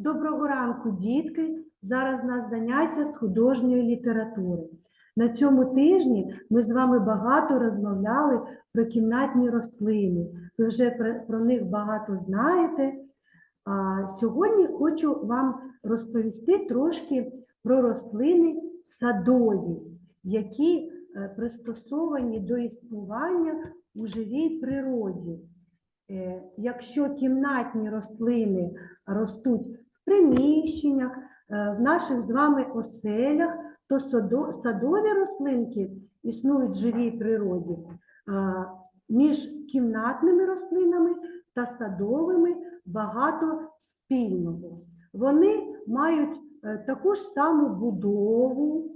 Доброго ранку, дітки! Зараз у нас заняття з художньої літератури. На цьому тижні ми з вами багато розмовляли про кімнатні рослини. Ви вже про, них багато знаєте. А сьогодні хочу вам розповісти трошки про рослини садові, які е, пристосовані до існування у живій природі. Е, Якщо кімнатні рослини ростуть приміщеннях, е, в наших з вами оселях, то садові рослинки існують в живій природі. Між кімнатними рослинами та садовими багато спільного. Вони мають е, таку ж саму будову,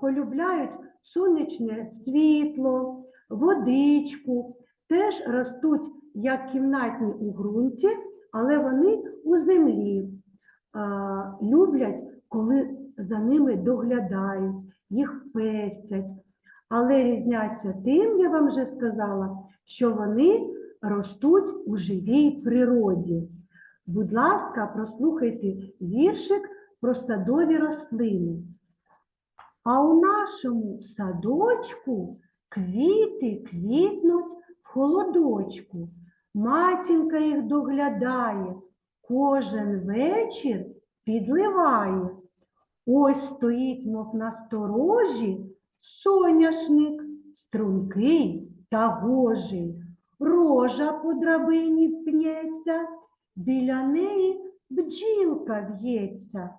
полюбляють сонячне світло, водичку, теж ростуть як кімнатні у ґрунті, але вони у землі. А, Люблять, коли за ними доглядають, їх пестять. Але різняться тим, я вам вже сказала, що вони ростуть у живій природі. Будь ласка, прослухайте віршик про садові рослини. А у нашому садочку квіти квітнуть в холодочку. Матінка їх доглядає, кожен вечір підливає. Ось стоїть, мов насторожі, соняшник, стрункий та гожий. Рожа по драбині пнеться, біля неї бджілка в'ється.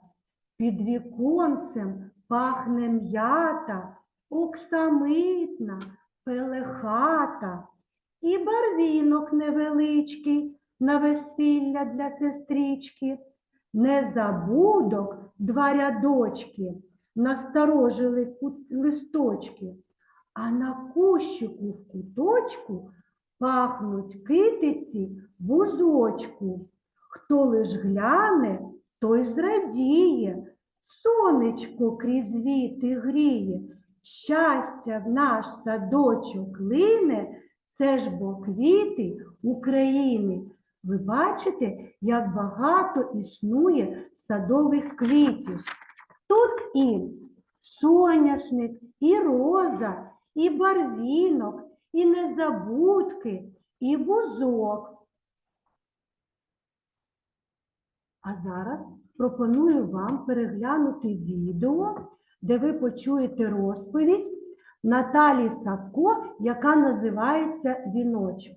Під віконцем пахне м'ята, оксамитна, пелехата. І барвінок невеличкий на весілля для сестрички. Незабудок два рядочки насторожили листочки, а на кущику в куточку пахнуть китиці бузочку. Хто лиш гляне, той зрадіє, сонечко крізь віти гріє, щастя в наш садочок лине, це ж бо квіти України. Ви бачите, як багато існує садових квітів. Тут і соняшник, і роза, і барвінок, і незабудки, і бузок. А зараз пропоную вам переглянути відео, де ви почуєте розповідь Наталії Савко, яка називається Віночок.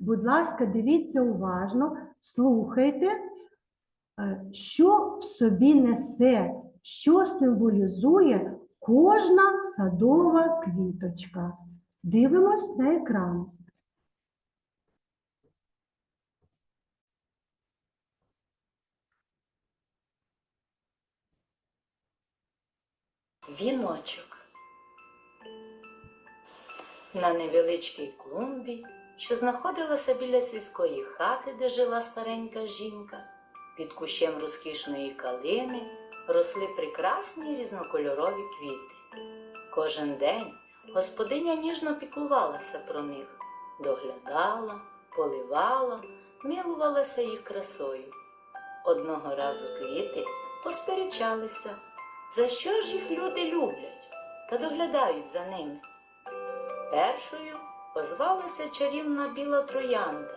Будь ласка, дивіться уважно, слухайте, е, що в собі несе, що символізує кожна садова квіточка. Дивимось на екран. Віночок. На невеличкій клумбі, що знаходилася біля сільської хати, де жила старенька жінка, під кущем розкішної калини росли прекрасні різнокольорові квіти. Кожен день господиня ніжно піклувалася про них, доглядала, поливала, милувалася їх красою. Одного разу квіти посперечалися, за що ж їх люди люблять та доглядають за ними. Першою озвалася чарівна біла троянда.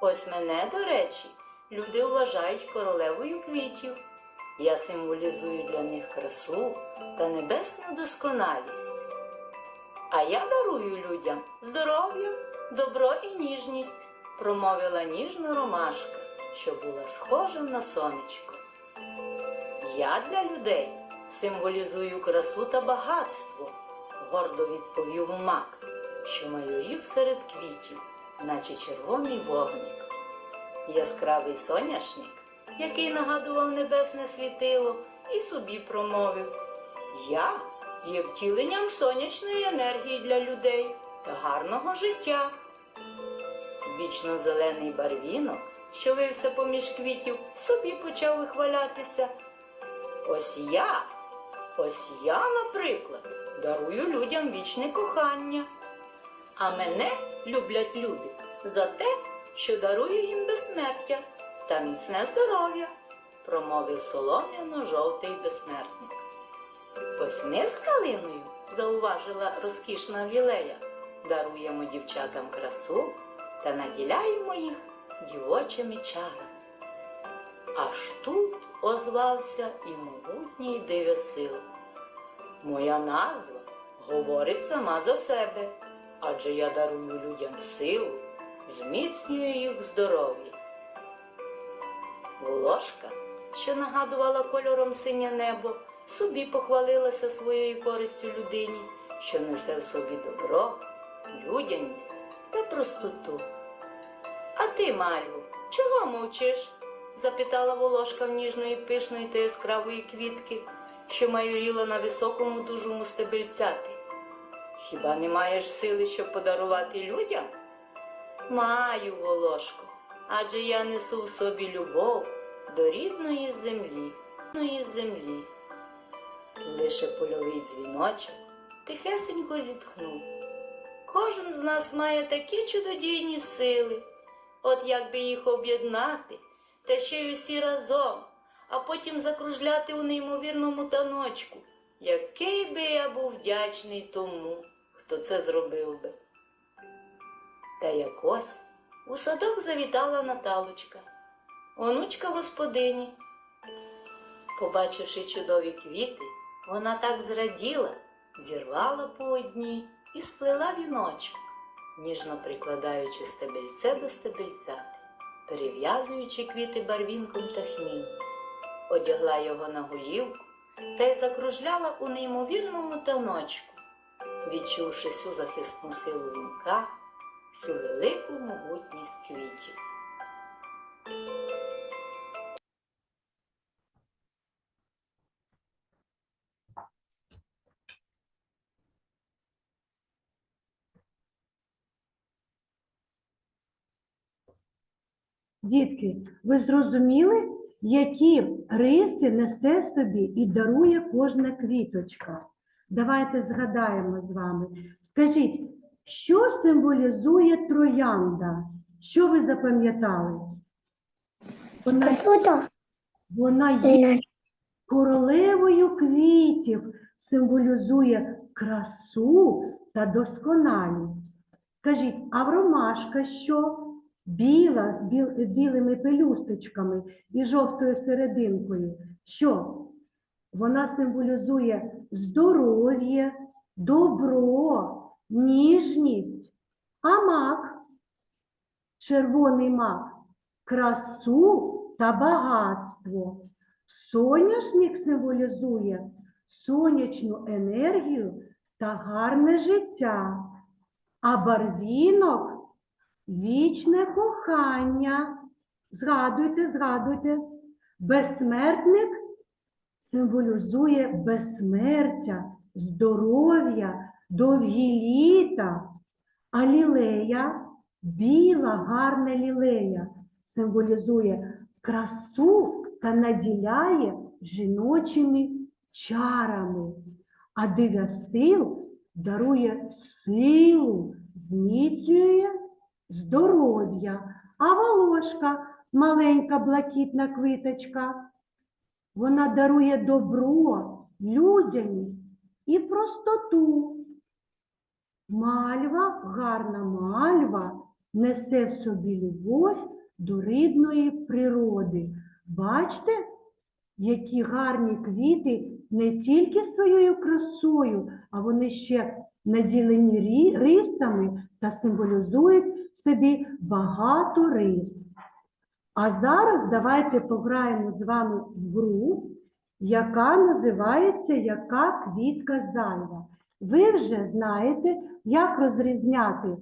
Ось мене, до речі, люди вважають королевою квітів. Я символізую для них красу та небесну досконалість. А я дарую людям здоров'я, добро і ніжність, промовила ніжна ромашка, що була схожа на сонечко. Я для людей символізую красу та багатство, гордо відповів мак, що майорів серед квітів, наче червоний вогник. Яскравий соняшник, який нагадував небесне світило, і собі промовив Я є втіленням сонячної енергії для людей та гарного життя. Вічно зелений барвінок, що вився поміж квітів, собі почав вихвалятися. Ось я, ось я, наприклад, дарую людям вічне кохання. А мене люблять люди за те, що дарую їм безсмертя та міцне здоров'я, промовив солом'яно-жовтий безсмертник. Ось ми з калиною, зауважила розкішна лілея, даруємо дівчатам красу та наділяємо їх дівочими чарами. Аж тут озвався і могутній дивосил. Моя назва говорить сама за себе, адже я дарую людям силу, зміцнюю їх здоров'я. Волошка, що нагадувала кольором синє небо, собі похвалилася своєю користю людині, що несе в собі добро, людяність та простоту. А ти, Мальву, чого мовчиш? запитала волошка в ніжної пишної та яскравої квітки, що майоріла на високому дужому стебельцяти. Хіба не маєш сили, щоб подарувати людям? Маю, волошко, адже я несу в собі любов до рідної землі, рідної землі. Лише польовий дзвіночок тихесенько зітхнув. Кожен з нас має такі чудодійні сили, от як би їх об'єднати, та ще й усі разом, а потім закружляти у неймовірному таночку. Який би я був вдячний тому, хто це зробив би. Та якось у садок завітала Наталочка, онучка господині. Побачивши чудові квіти, вона так зраділа, зірвала по одній і сплела віночок, ніжно прикладаючи стебельце до стебельця, перев'язуючи квіти барвінком та хмілем, одягла його на голівку та й закружляла у неймовірному таночку, відчувши всю захисну силу вінка, всю велику могутність квітів. Дітки, ви зрозуміли, які риси несе в собі і дарує кожна квіточка? Давайте згадаємо з вами. Скажіть, що символізує троянда? Що ви запам'ятали? Вона, вона є королевою квітів, символізує красу та досконалість. Скажіть, а ромашка що? Біла з біл- білими пелюсточками і жовтою серединкою. Що? Вона символізує здоров'я, добро, ніжність. А мак, червоний мак, красу та багатство. Соняшник символізує сонячну енергію та гарне життя, а барвінок вічне кохання. Згадуйте, згадуйте. Безсмертник символізує безсмертя, здоров'я, довгі літа. А лілея, біла, гарна лілея, символізує красу та наділяє жіночими чарами. А дев'ясил дарує силу, зміцнює здоров'я. А волошка, маленька блакитна квиточка, вона дарує добро, людяність і простоту. Мальва, гарна мальва, несе в собі любов до рідної природи. Бачите, які гарні квіти не тільки своєю красою, а вони ще наділені рисами та символізують в собі багато рис. А зараз давайте пограємо з вами в гру, яка називається Яка квітка зайва. Ви вже знаєте, як розрізняти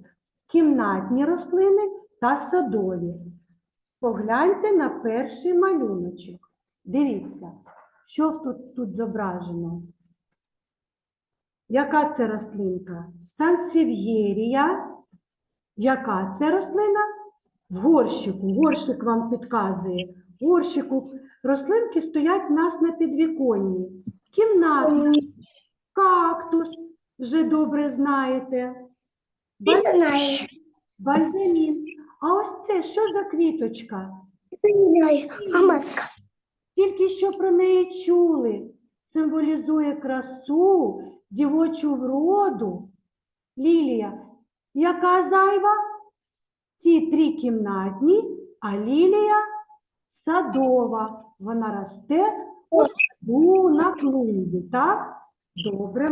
кімнатні рослини та садові. Погляньте на перший малюночок. Дивіться, що тут, тут зображено. Яка це рослинка? Сансев'єрія. Яка це рослина? В горщику. Горщик вам підказує. В горщику рослинки стоять в нас на підвіконні. Кімнатні, кактус, вже добре знаєте. Знаю. Бальзамін. А ось це що за квіточка? знаю, маска. Тільки що про неї чули. Символізує красу, дівочу вроду. Лілія, яка зайва? Ці трикімнатні, а лілія садова. Вона росте у саду на клумбі, так? Добре.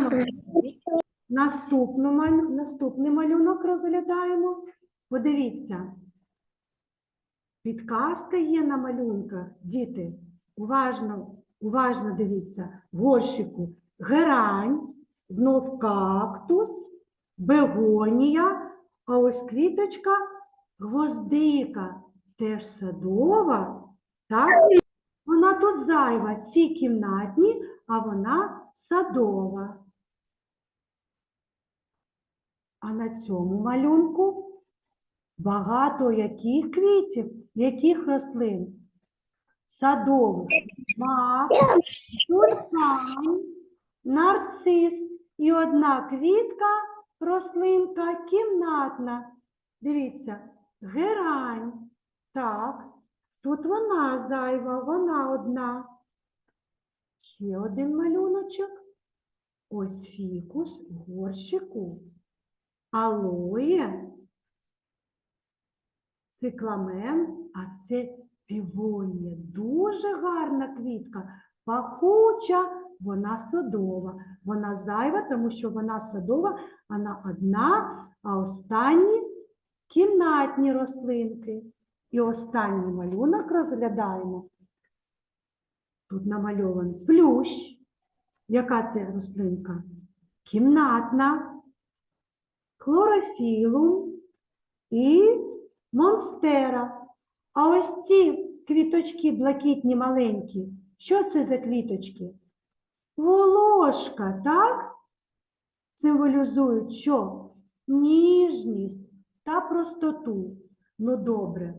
Наступну Наступний малюнок розглядаємо. Подивіться. Підказка є на малюнках. Діти, уважно, уважно дивіться. Горщику герань, знов кактус, бегонія, а ось квіточка гвоздика, теж садова. Так? Вона тут зайва, ці кімнатні, а вона садова. А на цьому малюнку багато яких квітів, яких рослин? Садових. Мак, тюльпан, нарцис і одна квітка, рослинка кімнатна. Дивіться, герань. Так, тут вона зайва, вона одна. Ще один малюночок. Ось фікус в горщику. Алоє, цикламен, а це півонія. Дуже гарна квітка, пахуча, вона садова. Вона зайва, тому що вона садова, вона одна, а останні кімнатні рослинки. І останній малюнок розглядаємо. Тут намальований плющ. Яка це рослинка? Кімнатна хлорофілум і монстера. А ось ці квіточки блакитні маленькі. Що це за квіточки? Волошка, так? Символізують що? Ніжність та простоту. Ну добре.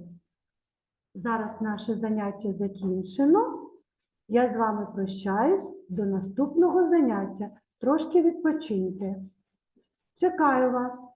Зараз наше заняття закінчено. Я з вами прощаюсь до наступного заняття. Трошки відпочиньте. Чекаю вас.